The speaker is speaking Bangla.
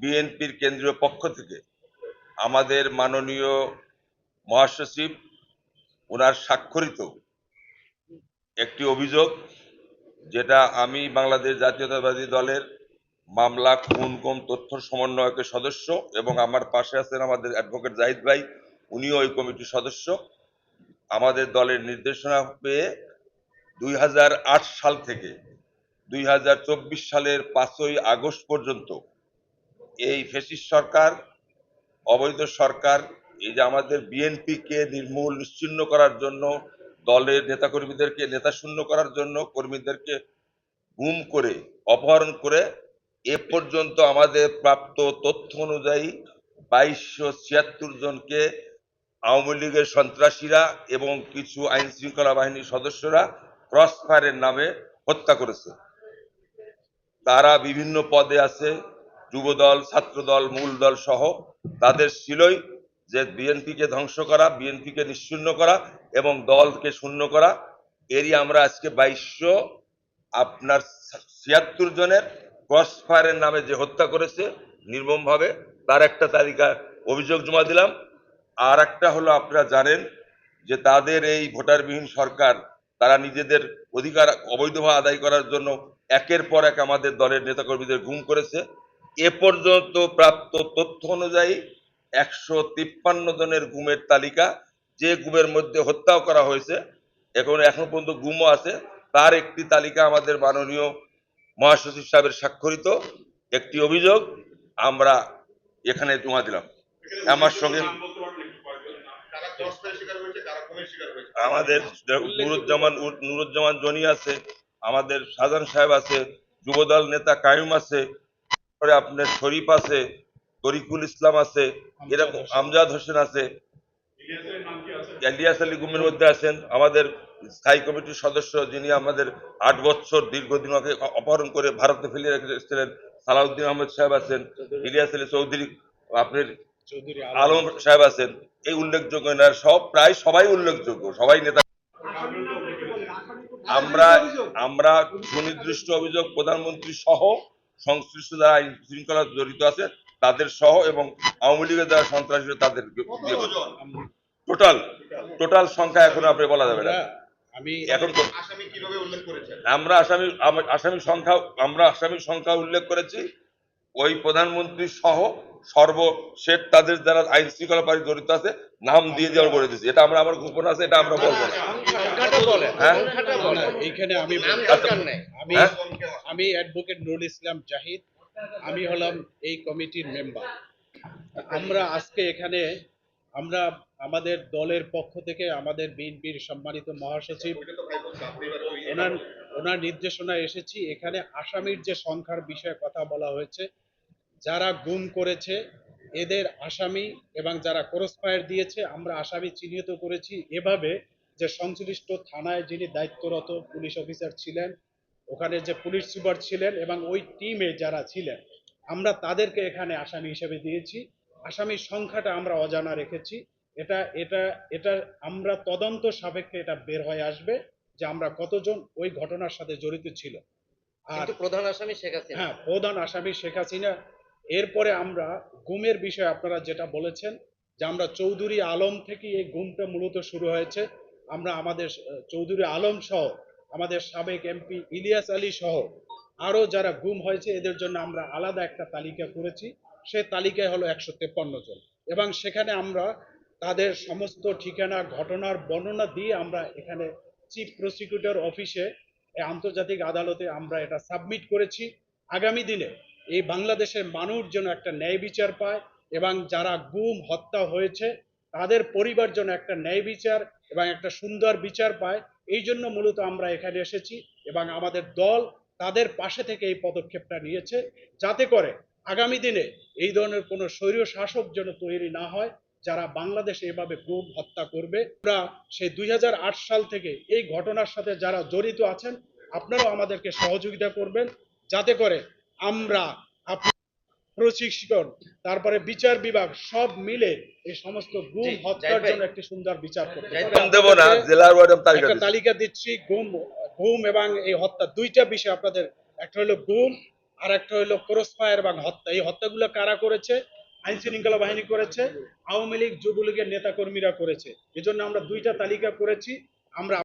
বিএনপির কেন্দ্রীয় পক্ষ থেকে আমাদের মাননীয় মহাসচিব ওনার স্বাক্ষরিত একটি অভিযোগ, যেটা আমি বাংলাদেশ জাতীয়তাবাদী দলের মামলা, খুন কম তথ্য সমন্বয়কের সদস্য এবং আমার পাশে আছেন আমাদের অ্যাডভোকেট জাহিদ ভাই, উনিও ওই কমিটির সদস্য। আমাদের দলের নির্দেশনা পেয়ে দুই হাজার আট সাল থেকে দুই হাজার চব্বিশ সালের পাঁচই আগস্ট পর্যন্ত এই ফেসিস সরকার, অবৈধ সরকার, এই যে আমাদের বিএনপিকে নির্মূল, নিশ্চিন্ন করার জন্য, দলের নেতাকর্মীদেরকে নেতা শূন্য করার জন্য কর্মীদেরকে গুম করে, অপহরণ করে, এ পর্যন্ত আমাদের প্রাপ্ত তথ্য অনুযায়ী বাইশশো ছিয়াত্তর জনকে আওয়ামী লীগের সন্ত্রাসীরা এবং কিছু আইন শৃঙ্খলা বাহিনীর সদস্যরা ক্রস ফায়ারের নামে হত্যা করেছে। তারা বিভিন্ন পদে আছে যুবদল, ছাত্রদল মূল দল সহ তাদের ছিলই যে বিএনপিকে ধ্বংস করা, বিএনপিকে নিশ্চিহ্ন করা এবং দলকে শূন্য করা, এরই আমরা আজকে বাইশশো আপনার ছিয়াত্তর জনের ক্রস ফায়ারের নামে যে হত্যা করেছে, নির্মমভাবে, তার একটা তালিকা অভিযোগ জমা দিলাম। আর একটা হলো আপনারা জানেন যে তাদের এই ভোটারবিহীন সরকার, তারা নিজেদের অধিকার অবৈধভাবে আদায় করার জন্য একের পর এক আমাদের দলের নেতাকর্মীদের গুম করেছে। এ পর্যন্ত প্রাপ্ত তথ্য অনুযায়ী একশো তিপ্পান্ন জনের গুমের তালিকা যে গুমের মধ্যে হত্যাও করা হয়েছে, এখন এখন পর্যন্ত গুমও আছে, তার একটি তালিকা আমাদের মাননীয় মহাসচিব সাহেবের স্বাক্ষরিত একটি অভিযোগ, আমরা এখানে জমা দিলাম। আমার সঙ্গে আমাদের নুরুজ্জামান নুরুজ্জামান জনি আছে, আমাদের সাজান সাহেব আছে, যুবদল নেতা কায়ুম আছে তারপরে আপনার শরীফ আছে তরিকুল ইসলাম আছে এরকম আমজাদ হোসেন আছে। এলিয়াস আলী গুমের মধ্যে আছেন। আমাদের স্থায়ী কমিটির সদস্য যিনি আমাদের আট বছর দীর্ঘদিন অপহরণ করে ভারতে ফেলে রেখেছিলেন সালাউদ্দিন আহমেদ সাহেব আছেন ইলিয়াস আলী চৌধুরী আপনার আলম। সাহেব আছেন। এই উল্লেখযোগ্য এনারা সব প্রায় সবাই উল্লেখযোগ্য সবাই নেতা। আমরা আমরা সুনির্দিষ্ট অভিযোগ প্রধানমন্ত্রী সহ সংশ্লিষ্ট যারা আইন শৃঙ্খলা জড়িত আছে তাদের সহ এবং আওয়ামী লীগের যারা সন্ত্রাসী তাদের টোটাল টোটাল সংখ্যা এখন আপনি বলা যাবে না। আমি এখন আমরা আসামি কীভাবে উল্লেখ করেছেন? আমরা আসামি আসামির সংখ্যা আমরা আসামির সংখ্যা উল্লেখ করেছি। ওই প্রধানমন্ত্রী সহ সর্বশেষ তাদের যারা আইন শৃঙ্খলা পারি জড়িত আছে নাম দিয়ে দেওয়ার বলে দিচ্ছি এটা আমরা আমার গোপন আছে এটা আমরা বলব হ্যাঁ? এইখানে আমি নেই। আমি হ্যাঁ? আমি অ্যাডভোকেট নুরুল ইসলাম জাহিদ। আমি হলাম এই কমিটির মেম্বার। আমরা আজকে এখানে আমরা আমাদের দলের পক্ষ থেকে আমাদের বিএনপির সম্মানিত মহাসচিব ওনার ওনার নির্দেশনায় এসেছি। এখানে আসামির যে সংখ্যার বিষয়ে কথা বলা হয়েছে যারা গুম করেছে এদের আসামি এবং যারা ক্রস ফায়ার দিয়েছে আমরা আসামি চিহ্নিত করেছি এভাবে যে সংশ্লিষ্ট থানায় যিনি দায়িত্বরত পুলিশ অফিসার ছিলেন ওখানে যে পুলিশ সুপার ছিলেন এবং ওই টিমে যারা ছিলেন আমরা তাদেরকে এখানে আসামি হিসেবে দিয়েছি। আসামির সংখ্যাটা আমরা অজানা রেখেছি। এটা এটা এটা আমরা তদন্ত সাপেক্ষে এটা বের হয়ে আসবে যে আমরা কতজন ওই ঘটনার সাথে জড়িত ছিল। আর প্রধান আসামি শেখ হাসিনা। হ্যাঁ প্রধান আসামি শেখ হাসিনা। এরপরে আমরা গুমের বিষয়ে আপনারা যেটা বলেছেন, যে আমরা চৌধুরী আলম থেকে এই গুমটা মূলত শুরু হয়েছে। আমরা আমাদের চৌধুরী আলম সহ, আমাদের সাবেক এমপি ইলিয়াস আলী সহ আরও যারা গুম হয়েছে, এদের জন্য আমরা আলাদা একটা তালিকা করেছি। সে তালিকায় হলো একশো তেপ্পান্ন জন। এবং সেখানে আমরা তাদের সমস্ত ঠিকানা, ঘটনার বর্ণনা দিয়ে আমরা এখানে চিফ প্রসিকিউটর অফিসে আন্তর্জাতিক আদালতে আমরা এটা সাবমিট করেছি। আগামী দিনে এই বাংলাদেশের মানুষ যেন একটা ন্যায় বিচার পায় এবং যারা গুম, হত্যা হয়েছে, তাদের পরিবার যেন একটা ন্যায় বিচার এবং একটা সুন্দর বিচার পায়, এই জন্য মূলত আমরা এখানে এসেছি এবং আমাদের দল তাদের পাশে থেকে এই পদক্ষেপটা নিয়েছে যাতে করে আগামী দিনে এই ধরনের কোনো স্বৈরীয় শাসক যেন তৈরি না হয়, যারা বাংলাদেশে এভাবে গুম, হত্যা করবে। আমরা সেই দুই হাজার আট সাল থেকে এই ঘটনার সাথে যারা জড়িত আছেন, আপনারাও আমাদেরকে সহযোগিতা করবেন, যাতে করে আমরা প্রশিক্ষণ তারপরে বিচার বিভাগ সব মিলে এই সমস্ত গুম হত্যার জন্য একটি সুন্দর বিচার করতে একটা দিচ্ছি। তালিকা দিচ্ছি গুম গুম এবং এই হত্যা দুইটা বিষয় আপনাদের একটা হলো গুম আর একটা হলো ক্রস ফায়ার এবং হত্যা। এই হত্যাগুলো কারা করেছে? আইন শৃঙ্খলা বাহিনী করেছে আওয়ামী লীগ যুবলীগের নেতাকর্মীরা করেছে। এজন্য আমরা দুইটা তালিকা করেছি আমরা